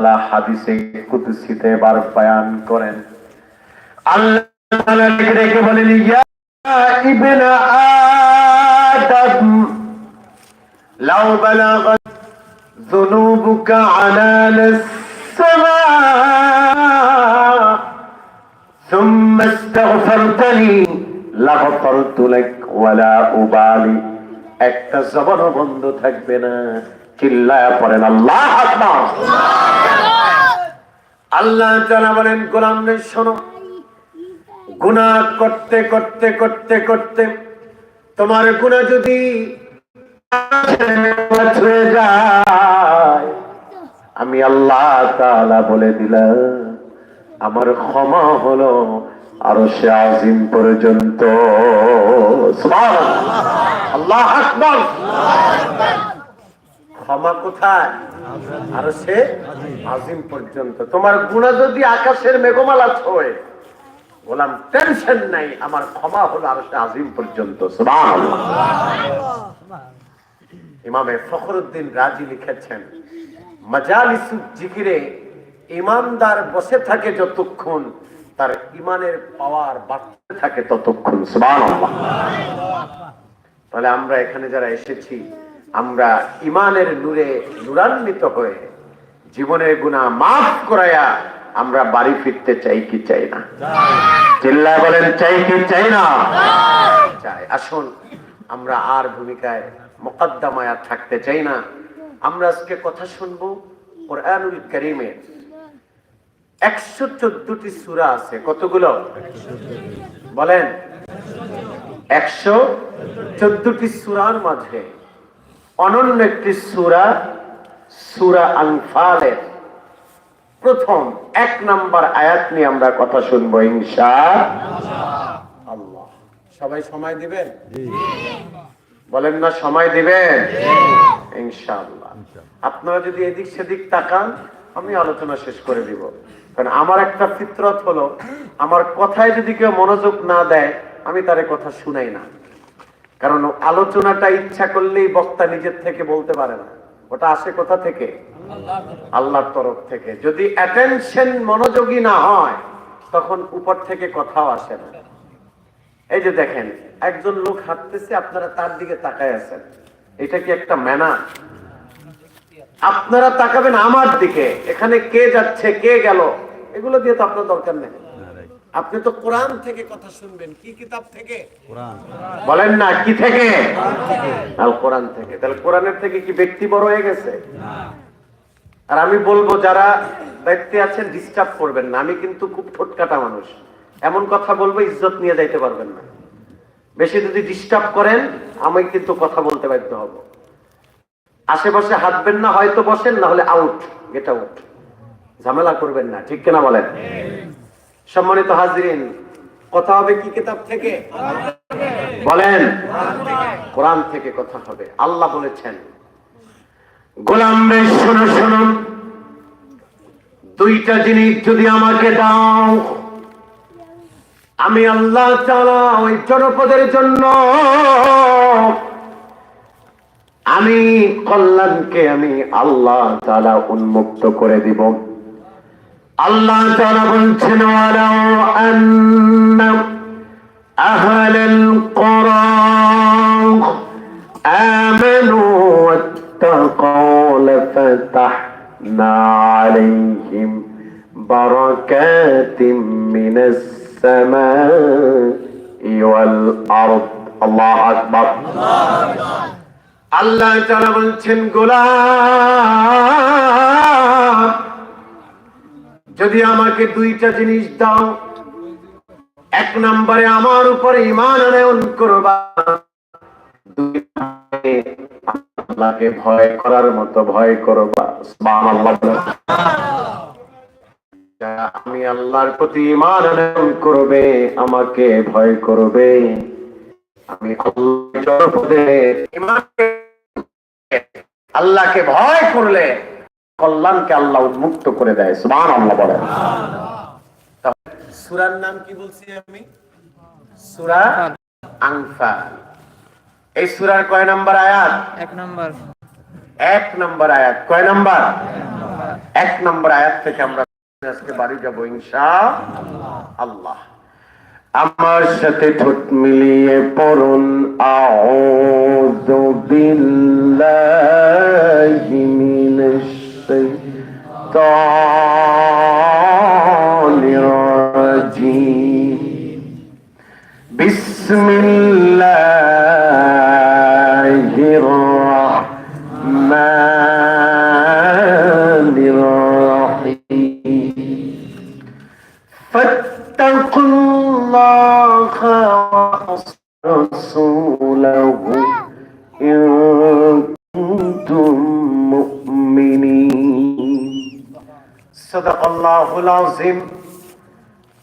আল্লাহ হাদিসে কুদসিতে বার বয়ান করেন আল্লাহ তাআলা ডেকে ডেকে বলেন ইয়া ইবনা আদম লাউ বালাগাত ذنوبك عنان السماء ثم استغفرتني لغفرت لك ولا أبالي একটা জবানও বন্ধ থাকবে না চিল্লায় পড়েন, আল্লাহ আল্লাহ তাআলা বলেন, গোলাম রে, শোনো। গুনাহ করতে করতে করতে করতে তোমার গুনাহ যদি আমি আল্লাহ তাআলা বলে দিলাম, আমার ক্ষমা হলো আরও সে আজিম পর্যন্ত। আল্লাহ আকবার। ক্ষমা কোথায়? আর সে আজিম পর্যন্ত। তোমার গুণা যদি আকাশের মেঘমালা ছোঁয়, বললাম টেনশন নাই, আমার ক্ষমা হলো আর সে আজিম পর্যন্ত। ইমামে ফখরুদ্দিন রাজি লিখেছেন, মাজালিসু জিকিরে, ইমানদার বসে থাকে যতক্ষণ তার ইমানের পাওয়ার বাড়তে থাকে ততক্ষণ। তাহলে আমরা এখানে যারা এসেছি আমরা ইমানের নূরে নূরান্বিত হয়ে জীবনের গুণা মাফ করায়া আমরা বাড়ি ফিরতে চাই কি চাই না? চিল্লায় বলেন, চাই কি চাই না? চাই। আসুন, আমরা আর ভূমিকায় মোকদ্দমায় থাকতে চাই না। আমরা আজকে কথা শুনব কোরআনুল করিমের একশো চোদ্দটি সুরা আছে, কতগুলো? বলেন, একশো চোদ্দটি সুরার মাঝে অনন্য একটি সুরা সুরা আনফালের প্রথম এক নাম্বার আয়াত নিয়ে আমরা কথা শুনব ইনশা আল্লাহ। সবাই সময় দিবেন? বলেন না সময় দিবেন? ইনশাআল্লাহ আপনারা যদি এদিক সেদিক তাকান আমি আলোচনা শেষ করে দিব। কারণ আমার একটা ফিতরত হলো আমার কথায় যদি কেউ মনোযোগ না দেয় আমি তারে কথা শুনাই না। কারণ আলোচনাটা ইচ্ছা করলেই বক্তা নিজের থেকে বলতে পারে না। ওটা আসে কোথা থেকে? আল্লাহর তরফ থেকে। যদি অ্যাটেনশন মনোযোগী না হয়, তখন উপর থেকে কথাও আসে না। এই যে দেখেন, একজন লোক হাঁটতেছে, আপনারা তার দিকে তাকায় আছেন। এটা কি একটা ম্যানা আপনারা তাকাবেন আমার দিকে। এখানে কে যাচ্ছে, কে গেল? এগুলো দিয়ে তো আপনার দরকার নেই। আপনি তো কোরআন থেকে কথা শুনবেন কি কিতাব থেকে? বলেন না কি থেকে? আল কোরআন থেকে। তাহলে কোরআনের থেকে কি ব্যক্তি বড় হয়ে গেছে? আর আমি বলব যারা দায়িত্বে আছেন ডিস্টার্ব করবেন না। আমি কিন্তু খুব ঠোটকাটা মানুষ। এমন কথা বলব ইজ্জত নিয়ে যাইতে পারবেন না। বেশি যদি ডিস্টার্ব করেন আমি কিন্তু কথা বলতে বাধ্য হব। আশেপাশে হাঁটবেন না হয়তো বসেন না হলে আউট গেট আউট ঝামেলা করবেন না ঠিক কিনা বলেন? সম্মানিত হাজরিন, কথা হবে কি কিতাব থেকে? বলেন, কোরআন থেকে কথা হবে। আল্লাহ বলেছেন, গোলাম রে, শোনো শোনো, দুইটা জিনিস যদি আমাকে দাও, আমি আল্লাহ তাআলা ওই জনপদের জন্য আমি কল্যাণকে আমি আল্লাহ তাআলা উন্মুক্ত করে দিব। আল্লাহ তাআলা বলছেন ওয়ালাউ আন্না আহলাল কোরআন আমানু واتقوا لفتحنا عليهم بركات من السماء والأرض الله أكبر আল্লাহ তারা বলছেন গোলাম যদি আমাকে দুইটা জিনিস দাও, এক নম্বরে আমার উপরে ইমান আনয়ন করবা আল্লাহকে ভয় করার মতো ভয় করবা। আমি আল্লাহর প্রতি ইমান আনয়ন করবে, আমাকে ভয় করবে আমি আল্লাহকে ভয় করলে কল্যাণকে আল্লাহ উন্মুক্ত করে দেয় সুমান আল্লাহ বলেন। সুরার নাম কি বলছি আমি? সুরা আনফাল। এই সুরার কয় নাম্বার আয়াত? এক নম্বর। এক নাম্বার আয়াত। কয় নাম্বার? এক নম্বর আয়াত থেকে আমরা আজকে বাড়ি যাব ইনশা আল্লাহ। আমার সাথে ঠোঁট মিলিয়ে পড়ুন আউযু বিল্লাহি মিনাশ الشيطان الرجيم. بسم الله الرحمن الرحيم. فاتقوا الله ورسوله صدق الله العظيم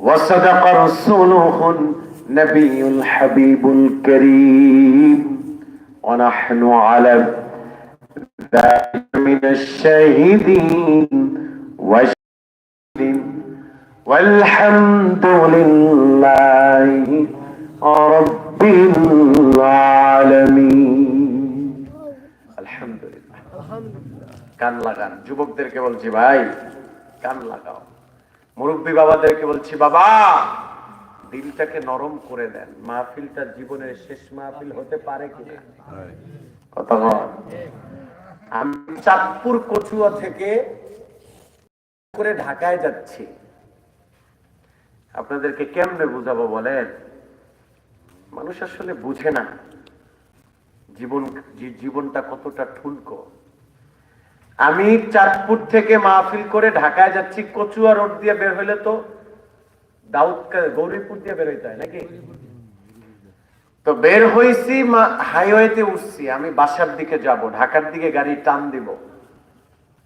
وصدق رسوله النبي الحبيب الكريم ونحن على ذلك من الشاهدين والشاهدين والحمد لله رب العالمين الحمد لله কান লাগান যুবকদেরকে বলছি ভাই কান লাগাও। মুরব্বী বাবাদেরকে বলছি বাবা দিলটাকে নরম করে দেন। মাহফিলটা জীবনের শেষ মাহফিল হতে পারে কিনা? কথা বল। আমি চাঁদপুর কচুয়া থেকে করে ঢাকায় যাচ্ছি। আপনাদেরকে কেমনে বুঝাবো বলেন? মানুষ আসলে বুঝে না জীবন জীবনটা কতটা ঠুনকো। আমি চাঁদপুর থেকে মাহফিল করে ঢাকায় যাচ্ছি, কচুয়া রোড দিয়ে বের হইলে তো দাউদ গৌরীপুর দিয়ে বের হইতে হয় নাকি? তো বের হইছি হাইওয়েতে উঠছি, আমি বাসার দিকে যাব, ঢাকার দিকে গাড়ি টান দিব।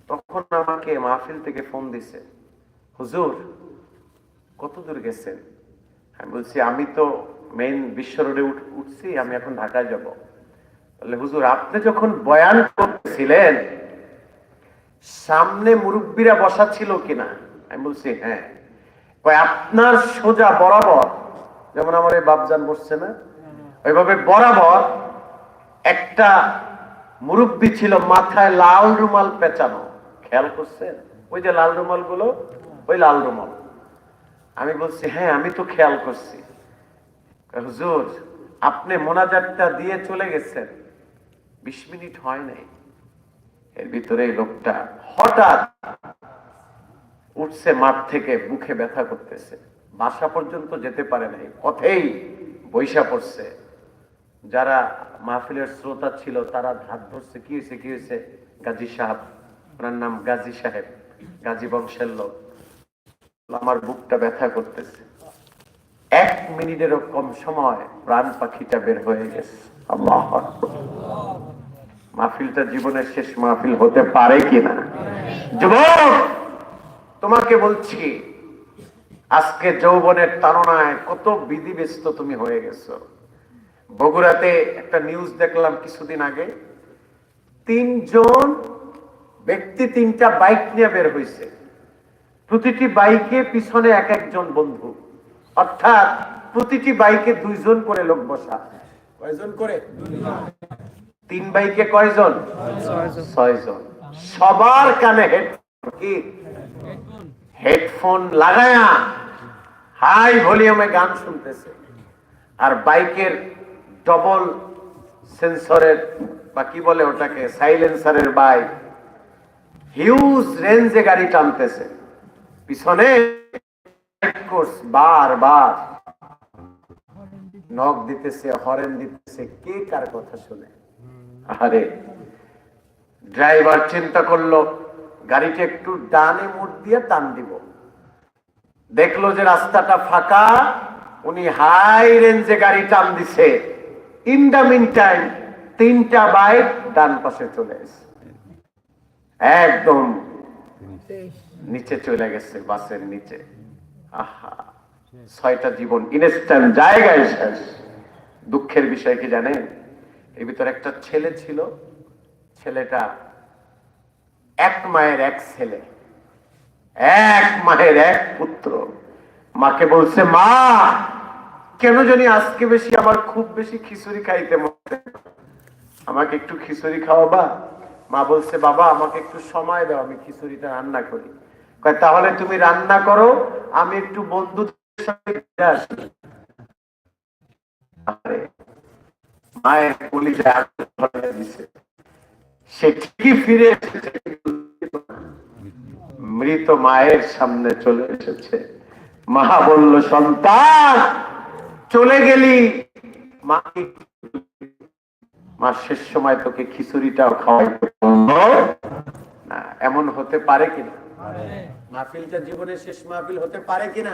তখন আমাকে মাহফিল থেকে ফোন দিছে, হুজুর, কত দূর গেছেন? আমি বলছি, আমি তো মেইন বিশ্ব রোডে উঠ- উঠছি, আমি এখন ঢাকায় যাব। বলে, হুজুর, আপনি যখন বয়ান করতেছিলেন সামনে মুরব্বীরা বসা ছিল কিনা? আমি বলছি হ্যাঁ। আপনার সোজা বরাবর, যেমন আমার এই বাপজান বসছে না, ওইভাবে বরাবর একটা মুরব্বী ছিল মাথায় লাল রুমাল পেঁচানো। খেয়াল করছেন? ওই যে লাল রুমালগুলো ওই লাল রুমাল। আমি বলছি হ্যাঁ আমি তো খেয়াল করছি। হুজুর, আপনি মোনাজাতটা দিয়ে চলে গেছেন। বিশ মিনিট হয় নাই। এর ভিতরে এই লোকটা হঠাৎ উঠছে মাঠ থেকে বুকে ব্যথা করতেছে। বাসা পর্যন্ত যেতে পারে নাই, পথেই বৈশা পড়ছে। যারা মাহফিলের শ্রোতা ছিল, তারা হাত ধরছে, কি হয়েছে কি হয়েছে? গাজী সাহেব, ওনার নাম গাজী সাহেব, গাজী বংশের লোক। আমার বুকটা ব্যথা করতেছে। এক মিনিটেরও কম সময় প্রাণ পাখিটা বের হয়ে গেছে। আল্লাহ। মাহফিলটা জীবনের শেষ মাহফিল হতে পারে কিনা? যুবক, তোমাকে বলছি, আজকে যৌবনের তাড়নায় কত বিধিব্যস্ত তুমি হয়ে গেছো। বগুড়াতে একটা নিউজ দেখলাম কিছুদিন আগে। তিনজন ব্যক্তি তিনটা বাইক নিয়ে বের হয়েছে। প্রতিটি বাইকে পিছনে এক একজন বন্ধু। অর্থাৎ প্রতিটি বাইকে দুইজন করে লোক বসা। কয়জন করে? তিন বাইকে কয়জন? ছয়জন। সবার কানে হেডফোন কি? হেডফোন লাগায়া হাই ভলিউমে গান শুনতেছে। আর বাইকের ডবল সেন্সরের বা কি বলে ওটাকে সাইলেন্সারের বাইক হিউজ রেঞ্জে গাড়ি টানতেছে। পিছনে কোর্স বার বার নখ দিতেছে হরেন দিতেছে, কে কার কথা শুনে? আরে ড্রাইভার চিন্তা করল গাড়িটা একটু ডানে মোড় দিয়ে টান দিব। দেখল যে রাস্তাটা ফাঁকা, উনি হাই রেঞ্জে গাড়ি টান দিছে। ইন দা মিন টাইম তিনটা বাইক ডান পাশে চলে এসে একদম নিচে চলে গেছে, বাসের নিচে। আহা, ছয়টা জীবন ইনস্ট্যান্ট জায়গায় শেষ। দুঃখের বিষয় কি জানেন? এর ভিতর একটা ছেলে ছিল। ছেলেটা এক মায়ের এক ছেলে। এক মায়ের এক পুত্র। মাকে বলছে, মা, কেন জানি আজকে বেশি আমার খুব বেশি খিচুড়ি খাইতে মনে আমাকে একটু খিচুড়ি খাওয়াবা? মা বলছে, বাবা, আমাকে একটু সময় দাও, আমি খিচুড়িটা রান্না করি। তাহলে তুমি রান্না করো, আমি একটু বন্ধুদের সঙ্গে আসি। মায়ের কলিজা আঘাত দিছে। সে ঠিকই ফিরে এসেছে মৃত মায়ের সামনে চলে এসেছে। মা বলল, সন্তান, চলে গেলি। মা মা, শেষ সময় তোকে খিচুড়িটাও খাওয়াই না, এমন হতে পারে কিনা? মাহফিলটা জীবনের শেষ মাহফিল হতে পারে কিনা?